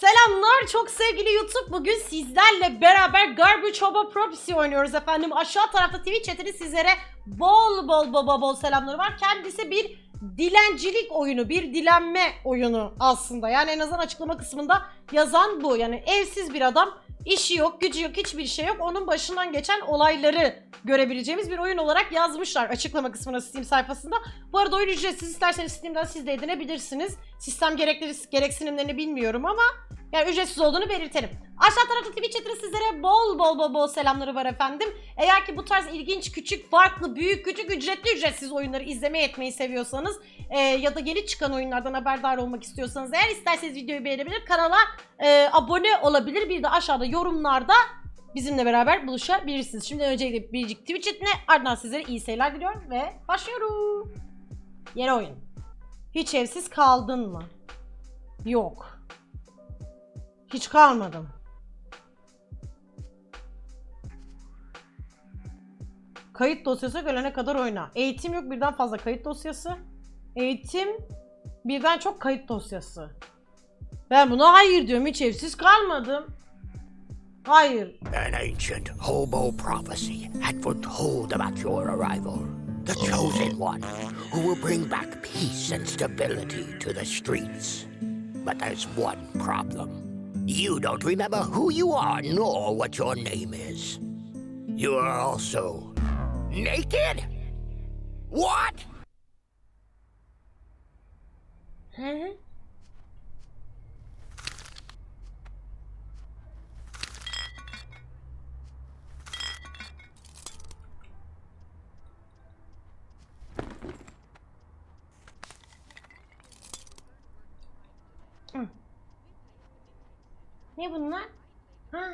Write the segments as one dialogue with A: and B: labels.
A: Selamlar çok sevgili YouTube. Bugün sizlerle beraber Garbage Hobo Prophecy oynuyoruz efendim. Aşağı tarafta Twitch chatini sizlere bol bol bol bol bol selamları var. Kendisi bir dilencilik oyunu, bir dilenme oyunu aslında. Yani en azından açıklama kısmında yazan bu. Yani evsiz bir adam, işi yok, gücü yok, hiçbir şey yok. Onun başından geçen olayları görebileceğimiz bir oyun olarak yazmışlar açıklama kısmına Steam sayfasında. Bu arada oyun ücretsiz isterseniz Steam'den siz de edinebilirsiniz. Sistem gerekleri, gereksinimlerini bilmiyorum ama yani ücretsiz olduğunu belirtelim. Aşağı tarafta Twitch chatinde sizlere bol bol bol bol selamları var efendim. Eğer ki bu tarz ilginç, küçük, farklı, büyük, küçük, ücretli, ücretsiz oyunları izlemeyi etmeyi seviyorsanız e, ya da yeni çıkan oyunlardan haberdar olmak istiyorsanız eğer isterseniz videoyu beğenebilir, kanala e, abone olabilir. Bir de aşağıda yorumlarda bizimle beraber buluşabilirsiniz. Şimdi öncelikle biricik Twitch chatine ardından sizlere iyi seyirler diliyorum ve başlıyorum. Yeni oyun. Hiç evsiz kaldın mı? Yok. Hiç kalmadım. Kayıt dosyası ölene kadar oyna. Eğitim yok birden fazla kayıt dosyası. Eğitim birden çok kayıt dosyası. Ben buna hayır diyorum hiç evsiz kalmadım. Hayır.
B: An ancient hobo prophecy had foretold about your arrival. The chosen one who will bring back peace and stability to the streets. But there's one problem. You don't remember who you are nor what your name is. You are also naked? What?
A: Hı? Ne bunlar? Ha.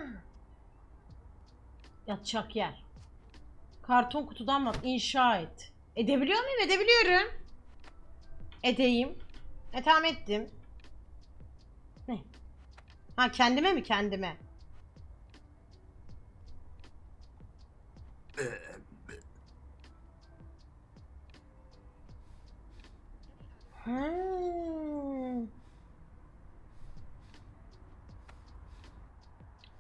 A: Yatacak yer. Karton kutudan mı? İnşa et. Edebiliyor muyum? Edebiliyorum. Edeyim. E tamam ettim. Ne? Ha kendime mi kendime? Hmm.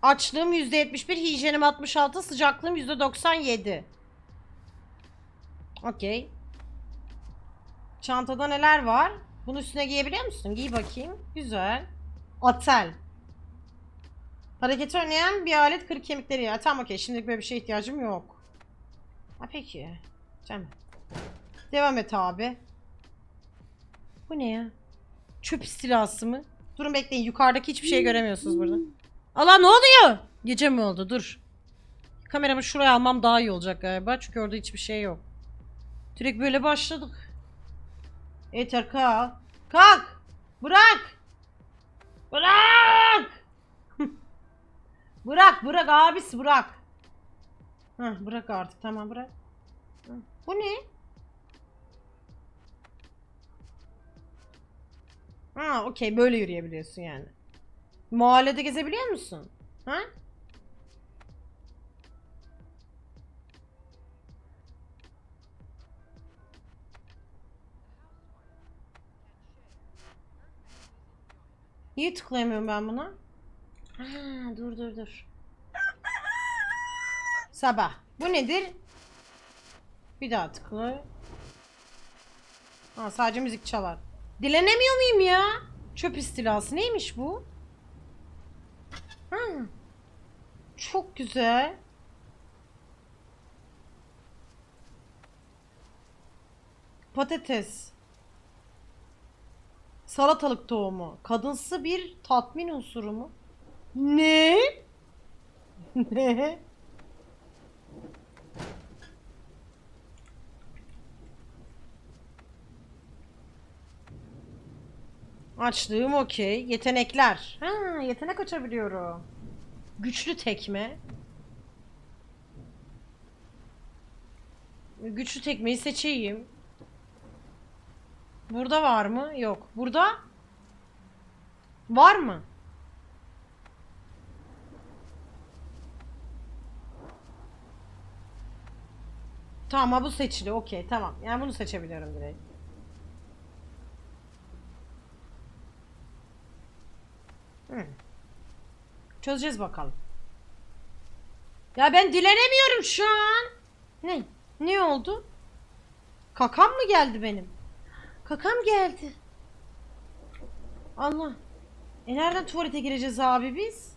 A: Açlığım %71, hijyenim 66, sıcaklığım %97. Okey. Çantada neler var? Bunun üstüne giyebiliyor musun? Giy bakayım. Güzel. Atel. Hareketi önleyen bir alet kırık kemikleri. Ya, tamam okey. Şimdilik böyle bir şeye ihtiyacım yok. Ha peki. Tamam. Devam et abi. Bu ne ya? Çöp istilası mı? Durun bekleyin. Yukarıdaki hiçbir şey göremiyorsunuz burada. Allah ne oluyor? Gece mi oldu? Dur. Kameramı şuraya almam daha iyi olacak galiba. Çünkü orada hiçbir şey yok. Direkt böyle başladık. Yeter kalk. Kalk. Bırak. Bırak. bırak bırak abisi bırak. Heh, bırak artık tamam bırak. Bu ne? Ha okey böyle yürüyebiliyorsun yani. Mahallede gezebiliyor musun? Ha? Niye tıklayamıyorum ben buna? Ha, dur dur dur. Sabah. Bu nedir? Bir daha tıkla. Ha, sadece müzik çalar. Dilenemiyor muyum ya? Çöp istilası. Neymiş bu? Ha. Çok güzel. Patates. Salatalık tohumu. Kadınsı bir tatmin unsuru mu? Ne? ne? Açlığım okey. Yetenekler. Ha, yetenek açabiliyorum. Güçlü tekme. Güçlü tekmeyi seçeyim. Burada var mı? Yok. Burada? Var mı? Tamam bu seçili. Okey tamam. Yani bunu seçebiliyorum direkt. Hı. Çözeceğiz bakalım. Ya ben dilenemiyorum şu an. Ne? Ne oldu? Kakam mı geldi benim? Kakam geldi. Allah. E nereden tuvalete gireceğiz abi biz?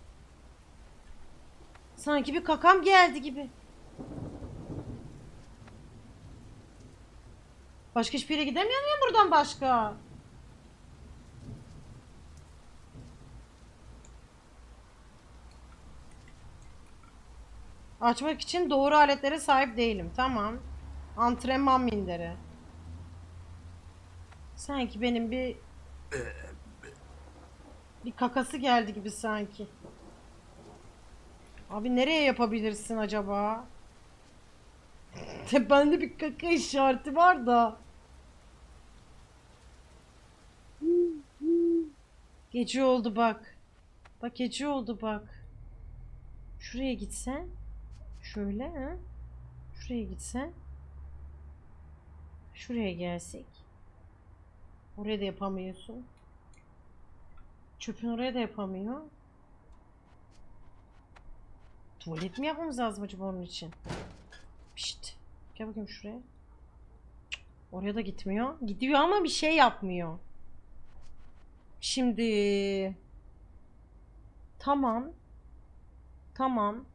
A: Sanki bir kakam geldi gibi. Başka hiçbir yere gidemiyor muyum buradan başka? Açmak için doğru aletlere sahip değilim. Tamam. Antrenman minderi. Sanki benim bir bir kakası geldi gibi sanki. Abi nereye yapabilirsin acaba? Tepende bir kaka işareti var da. Gece oldu bak. Bak gece oldu bak. Şuraya gitsen. Şöyle. Şuraya gitsen. Şuraya gelsek. Oraya da yapamıyorsun. Çöpün oraya da yapamıyor. Tuvalet mi yapmamız lazım acaba onun için? Pişt. Gel bakayım şuraya. Oraya da gitmiyor. Gidiyor ama bir şey yapmıyor. Şimdi tamam. Tamam.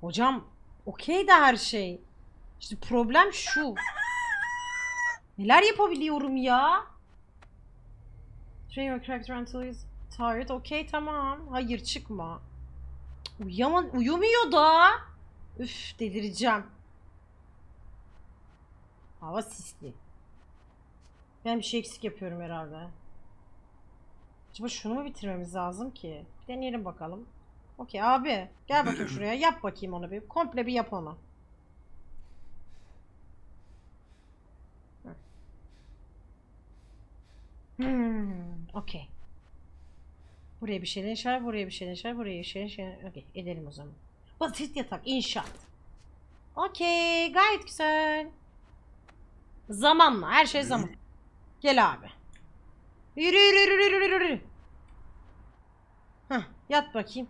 A: Hocam okey de her şey. İşte problem şu. Neler yapabiliyorum ya? Train character until he's tired. Okey tamam. Hayır çıkma. Cık, Uyuyama, uyumuyor da. Üf delireceğim. Hava sisli. Ben bir şey eksik yapıyorum herhalde. Acaba şunu mu bitirmemiz lazım ki? Deneyelim bakalım. Okey abi. Gel bakayım şuraya. Yap bakayım onu bir. Komple bir yap onu. Hmm, okey. Buraya bir şeyler işaret, buraya bir şeyler işaret, buraya bir şeyler işaret. Okey, edelim o zaman. Basit yatak, inşaat. Okey, gayet güzel. Zamanla, her şey zaman. Gel abi. Yürü yürü yürü yürü yürü. Hah, yat bakayım.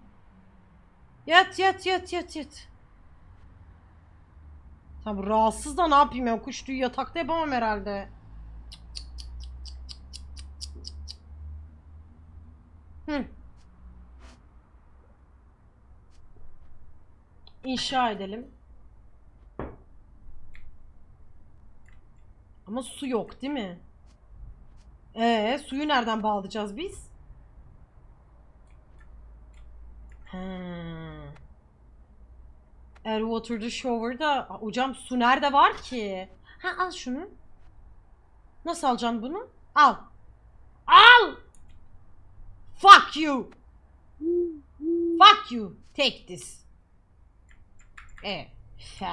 A: Yat yat yat yat yat. Tamam rahatsız da ne yapayım ya kuş tüyü yatakta yapamam herhalde. Hı. İnşa edelim. Ama su yok değil mi? Ee, suyu nereden bağlayacağız biz? He. Air water the shower'da hocam su nerede var ki? Ha al şunu. Nasıl alacağım bunu? Al. Al. Fuck you. Fuck you. Take this. Evet. Fe.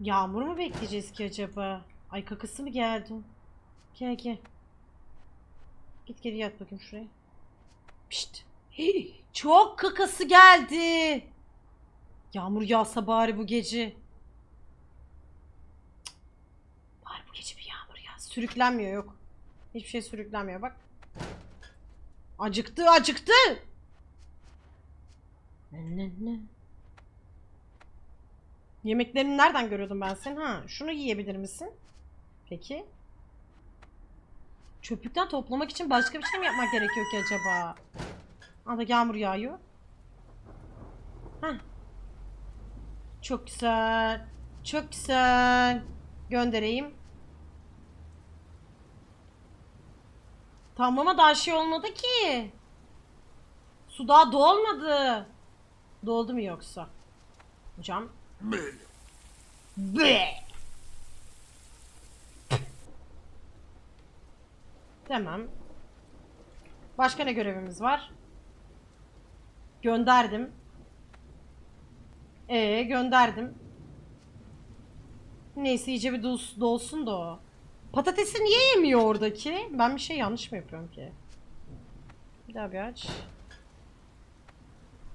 A: Yağmur mu bekleyeceğiz ki acaba? Ay kakası mı geldi? Gel gel. Git geri yat bakayım şuraya. Pişt. Hii, Çok kakası geldi. Yağmur yağsa bari bu gece. Cık. Bari bu gece bir yağmur yağ. Sürüklenmiyor yok. Hiçbir şey sürüklenmiyor bak. Acıktı acıktı. Yemeklerini nereden görüyordum ben senin? Ha, şunu yiyebilir misin? Peki. Çöplükten toplamak için başka bir şey mi yapmak gerekiyor ki acaba? Anda yağmur yağıyor. Heh. Çok güzel. Çok güzel. Göndereyim. Tamam ama daha şey olmadı ki. Su daha dolmadı. Doldu mu yoksa? Hocam. Be. Tamam. Başka ne görevimiz var? Gönderdim. Ee gönderdim. Neyse iyice bir dolsun, da o. Patatesi niye yemiyor oradaki? Ben bir şey yanlış mı yapıyorum ki? Bir daha bir aç.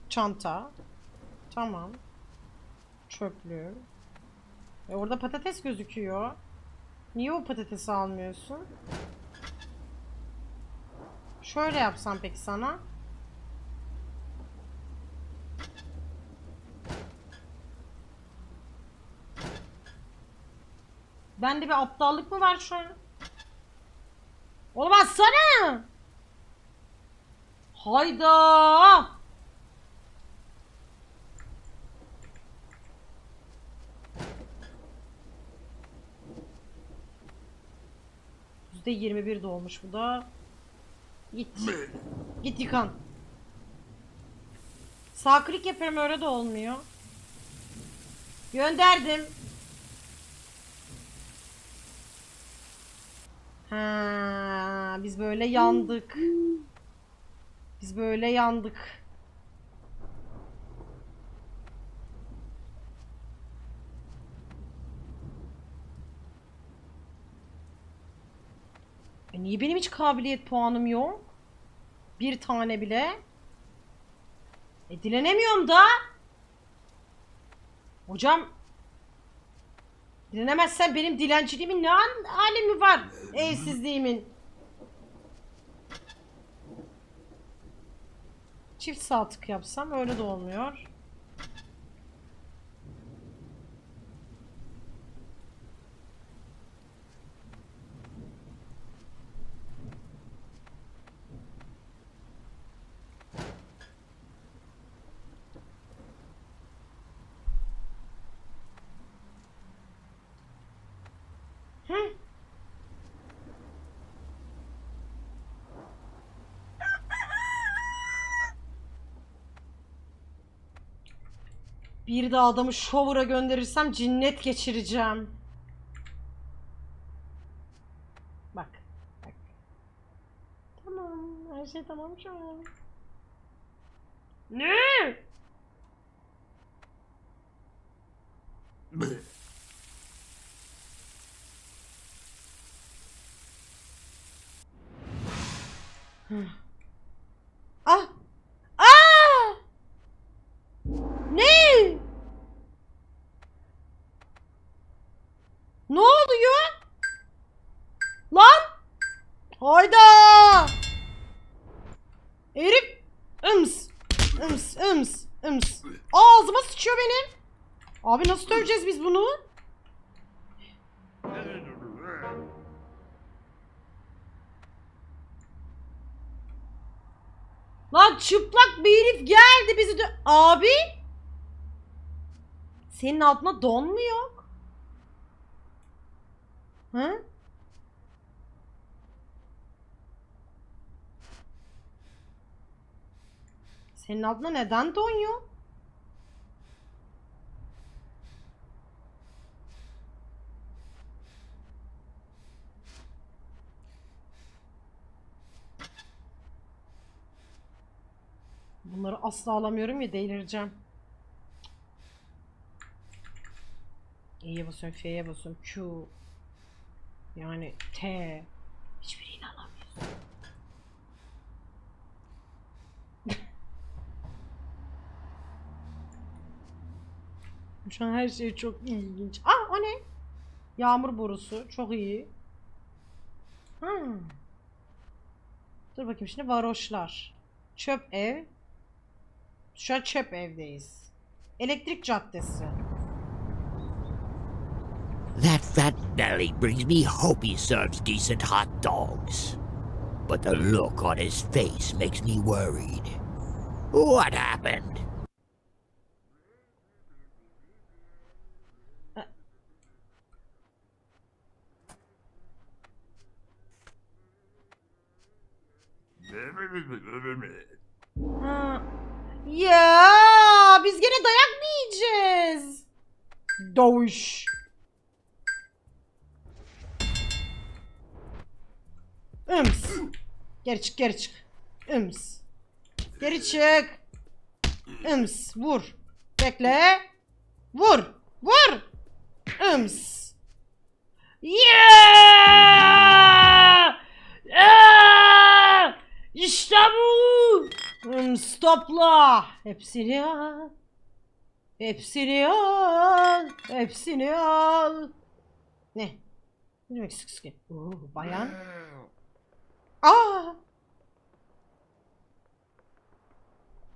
A: çanta. Tamam. Çöplüğü. E orada patates gözüküyor. Niye o patatesi almıyorsun? Şöyle yapsam peki sana. Bende bir aptallık mı var şu an? Oğlum atsana! Hayda! Yüzde 21 dolmuş bu da. Git. Git yıkan. Sağ klik yapıyorum öyle de olmuyor. Gönderdim. Ha, biz böyle yandık. Biz böyle yandık. E niye benim hiç kabiliyet puanım yok? Bir tane bile. E dilenemiyorum da. Hocam. Dilenemezsen benim dilenciliğimin ne an alemi var? Evsizliğimin. Çift sağ tık yapsam öyle de olmuyor. Hı? Bir de adamı şovura gönderirsem cinnet geçireceğim. Bak. Bak. Tamam. Her şey tamam şu an. Ne? Ah! Ne? Ne oluyor? Lan! Hayda! Herif! Ims! Ims, ıms, ıms. Ağzıma sıçıyor benim. Abi nasıl döveceğiz biz bunu? Lan çıplak bir herif geldi bizi dö- Abi! Senin altına don Hı? Senin altına neden don yok? Bunları asla alamıyorum ya delireceğim. E'ye basıyorum, F'ye basıyorum, Q. Yani T. Hiçbirini alamıyorsun. Şu an her şey çok ilginç. Ah o ne? Yağmur borusu. Çok iyi. Hmm. Dur bakayım şimdi varoşlar. Çöp ev. Şu an çöp evdeyiz. Elektrik caddesi.
B: That fat Nelly brings me hope he serves decent hot dogs. But the look on his face makes me worried. What happened?
A: Uh, ha. Ya biz gene dayak mı yiyeceğiz? Doğuş. Geri çık geri çık. Ims. Geri çık. Ims. Vur. Bekle. Vur. Vur. Ims. Yeah! Yeah! İşte bu! Hmm, stopla. Hepsini al. Hepsini al. Hepsini al. Ne? Ne demek sık sık? Oo, bayan. Aa!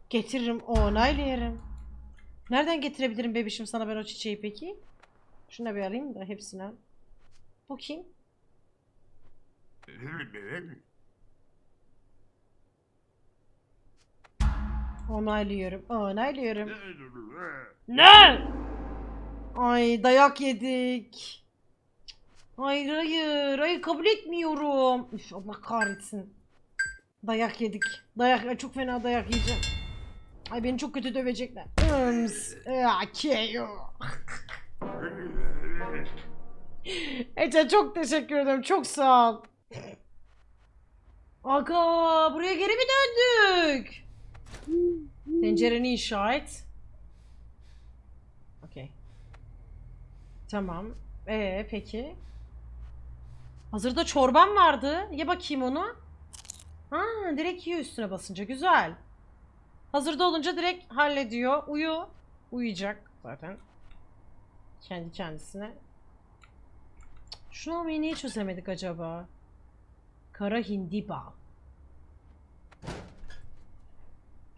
A: Getiririm, onaylayarım. Nereden getirebilirim bebişim sana ben o çiçeği peki? Şunu da bir alayım da hepsini al. Bu kim? Onaylıyorum, onaylıyorum. Ne? Ay dayak yedik. Hayır hayır hayır kabul etmiyorum. Üf, Allah kahretsin. Dayak yedik. Dayak ay, çok fena dayak yiyeceğim. Ay beni çok kötü dövecekler. KO. Ece çok teşekkür ederim. Çok sağ ol. Aga buraya geri mi döndük? Tencereni inşa et. Okey. Tamam. Ee peki. Hazırda çorban vardı. Ye bakayım onu. Ha, direkt yiyor üstüne basınca. Güzel. Hazırda olunca direkt hallediyor. Uyu. Uyuyacak zaten. Kendi kendisine. Şunu almayı niye çözemedik acaba? Kara hindi bal.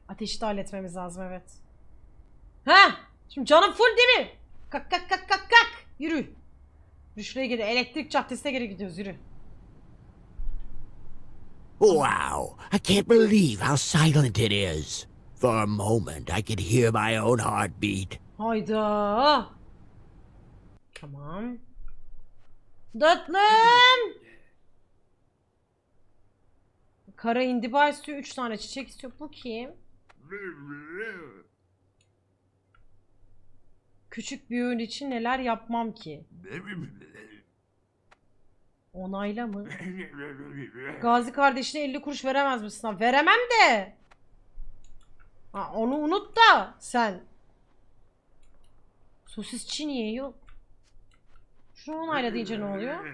A: Ateşi de halletmemiz lazım evet. Ha! Şimdi canım full değil mi? Kalk kalk kalk kalk kalk. Yürü. Yürü şuraya geri. Elektrik caddesine geri gidiyoruz yürü.
B: Wow, I can't believe how silent it is. For a moment, I could hear my own heartbeat.
A: Hayda. Tamam. Tatlım. Kara indiba istiyor. 3 tane çiçek istiyor. Bu kim? Küçük bir ürün için neler yapmam ki? Onayla mı? Gazi kardeşine 50 kuruş veremez misin? Ha, veremem de. Ha, onu unut da sen. Sosisçi niye yok? Şunu onayla deyince ne oluyor?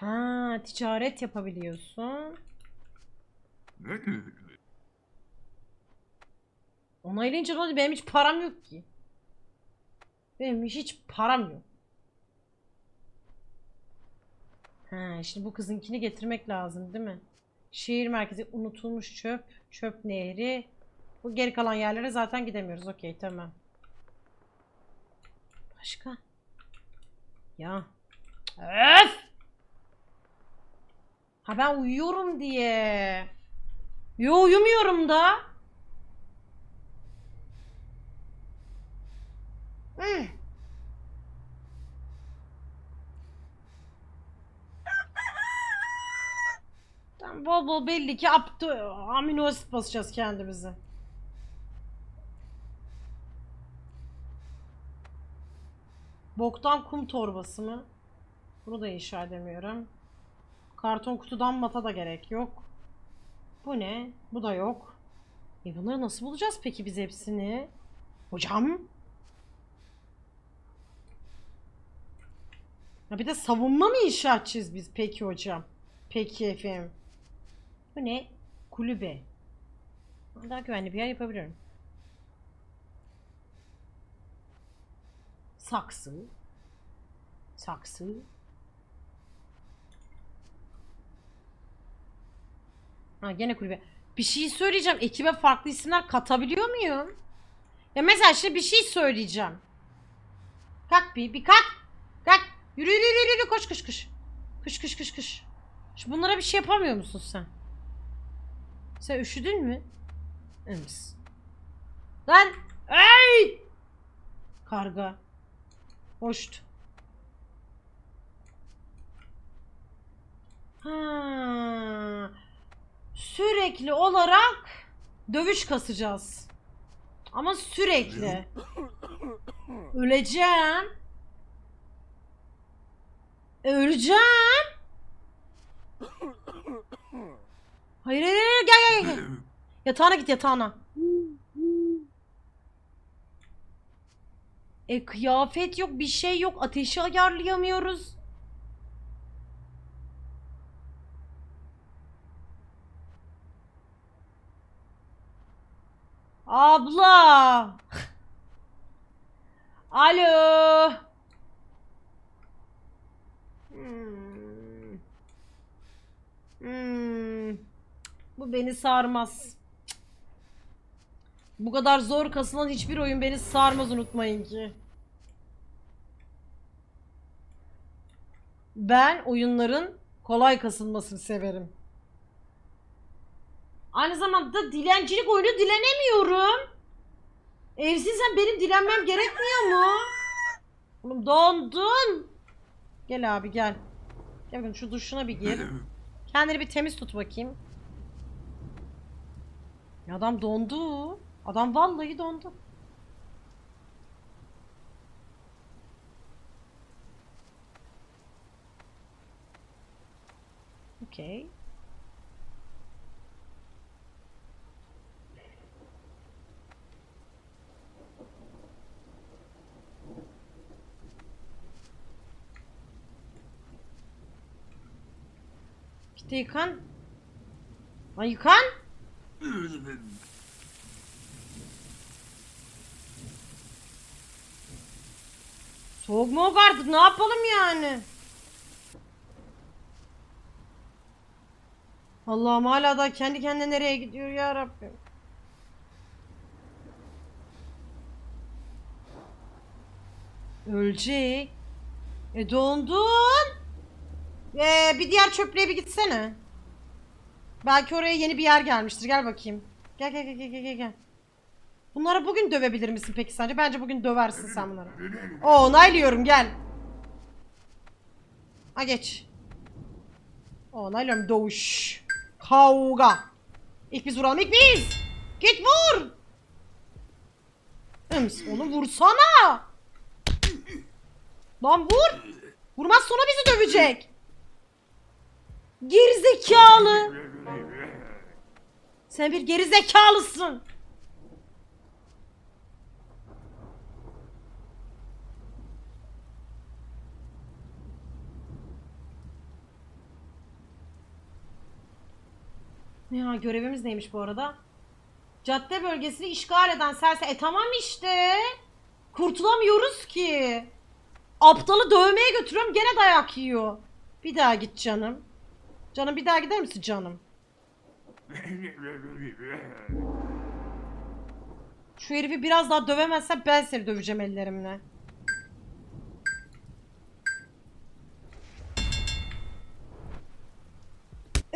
A: Ha, ticaret yapabiliyorsun. Onaylayınca ne oluyor? Benim hiç param yok ki. Benim hiç param yok. Ha, şimdi bu kızınkini getirmek lazım değil mi? Şehir merkezi unutulmuş çöp, çöp nehri. Bu geri kalan yerlere zaten gidemiyoruz. Okey tamam. Başka? Ya. Öf! Ha ben uyuyorum diye. Yo uyumuyorum da. Hmm. Tamam, bol bol belli ki apto, amino asit basacağız kendimize. Boktan kum torbası mı? Bunu da inşa edemiyorum. Karton kutudan mata da gerek yok. Bu ne? Bu da yok. E bunları nasıl bulacağız peki biz hepsini? Hocam? Ya bir de savunma mı inşa edeceğiz biz peki hocam? Peki efendim. Bu ne? Kulübe. Daha güvenli bir yer yapabilirim. Saksı. Saksı. Ha gene kulübe. Bir şey söyleyeceğim. Ekibe farklı isimler katabiliyor muyum? Ya mesela şimdi bir şey söyleyeceğim. Kalk bir, bir kalk. Yürü yürü yürü, yürü. koş koş koş. Koş koş koş koş. Şu bunlara bir şey yapamıyor musun sen? Sen üşüdün mü? Ems. Lan! Ey! Karga. Hoşt. Ha. Sürekli olarak dövüş kasacağız. Ama sürekli. Öleceğim. E, öleceğim. Hayır hayır hayır gel gel gel. Yatağına git yatağına. E kıyafet yok bir şey yok ateşi ayarlayamıyoruz. Abla. Alo. Hmm. Hmm. Bu beni sarmaz. Bu kadar zor kasılan hiçbir oyun beni sarmaz unutmayın ki. Ben oyunların kolay kasılmasını severim. Aynı zamanda dilencilik oyunu dilenemiyorum. Evsizsen benim dilenmem gerekmiyor mu? Oğlum dondun. Gel abi gel. Gel bakayım şu duşuna bir gir. Kendini bir temiz tut bakayım. Ya Adam dondu. Adam vallahi dondu. Okey. İşte yıkan. Lan yıkan. Soğuk mu artık ne yapalım yani? Allah'ım hala da kendi kendine nereye gidiyor ya Rabbim. Ölecek. E dondun. Ee, bir diğer çöplüğe bir gitsene. Belki oraya yeni bir yer gelmiştir. Gel bakayım. Gel gel gel gel gel gel. Bunları bugün dövebilir misin peki sence? Bence bugün döversin sen bunları. Oo onaylıyorum gel. Ha geç. Oo, Onaylıyorum dövüş. Kavga. İlk biz vuralım ilk biz. Git vur. Ems onu vursana. Lan vur. Vurmaz sonra bizi dövecek. Gerizekalı. Sen bir gerizekalısın. Ya görevimiz neymiş bu arada? Cadde bölgesini işgal eden serse... E tamam işte. Kurtulamıyoruz ki. Aptalı dövmeye götürüyorum gene dayak yiyor. Bir daha git canım. Canım bir daha gider misin canım? Şu herifi biraz daha dövemezsen ben seni döveceğim ellerimle.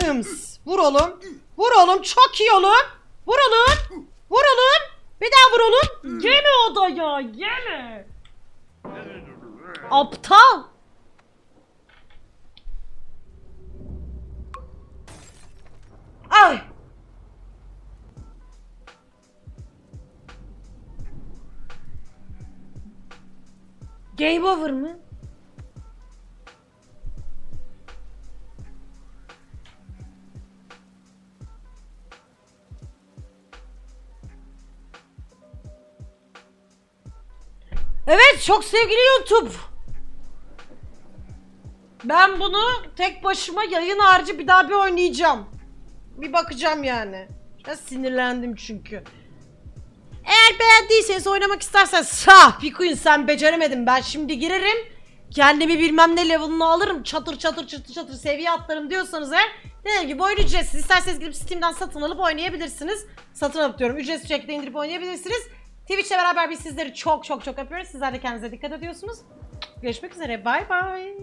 A: Ims. Vur oğlum. Vur oğlum. Çok iyi oğlum. Vur oğlum. Vur oğlum. Bir daha vur oğlum. Gene odaya. Gene. Aptal. Ay. Game over mı? Evet çok sevgili YouTube. Ben bunu tek başıma yayın harici bir daha bir oynayacağım. Bir bakacağım yani. Biraz sinirlendim çünkü. Eğer beğendiyseniz oynamak isterseniz sah Pikuin sen beceremedin ben şimdi girerim. Kendimi bilmem ne level'ını alırım çatır çatır çatır çatır seviye atlarım diyorsanız eğer Dediğim gibi oyun ücretsiz. İsterseniz gidip Steam'den satın alıp oynayabilirsiniz. Satın alıp diyorum. Ücretsiz şekilde indirip oynayabilirsiniz. Twitch'le beraber biz sizleri çok çok çok öpüyoruz. Sizler de kendinize dikkat ediyorsunuz. Görüşmek üzere. Bay bay.